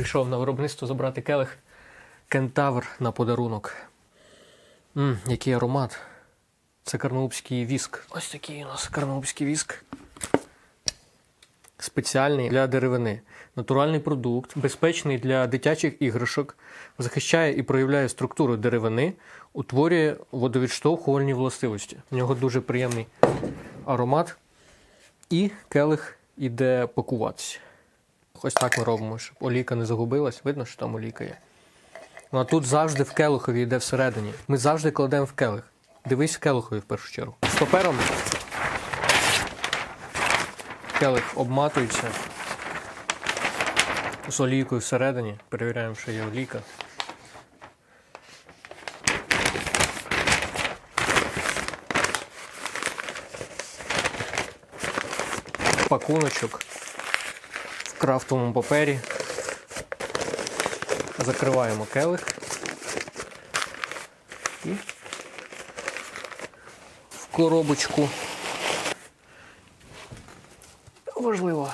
Прийшов на виробництво забрати келих кентавр на подарунок. Мм, який аромат. Це карнаубський віск. Ось такий у нас карнаубський віск. Спеціальний для деревини. Натуральний продукт, безпечний для дитячих іграшок, захищає і проявляє структуру деревини, утворює водовідштовхувальні властивості. У нього дуже приємний аромат. І келих іде пакуватися. Ось так ми робимо, щоб олійка не загубилась. Видно, що там олійка є. Ну а тут завжди в келихові йде всередині. Ми завжди кладемо в келих. Дивись в келихові в першу чергу. З папером келих обматується з олійкою всередині. Перевіряємо, що є олійка. Пакуночок крафтовому папері. Закриваємо келих. І в коробочку. Важливо.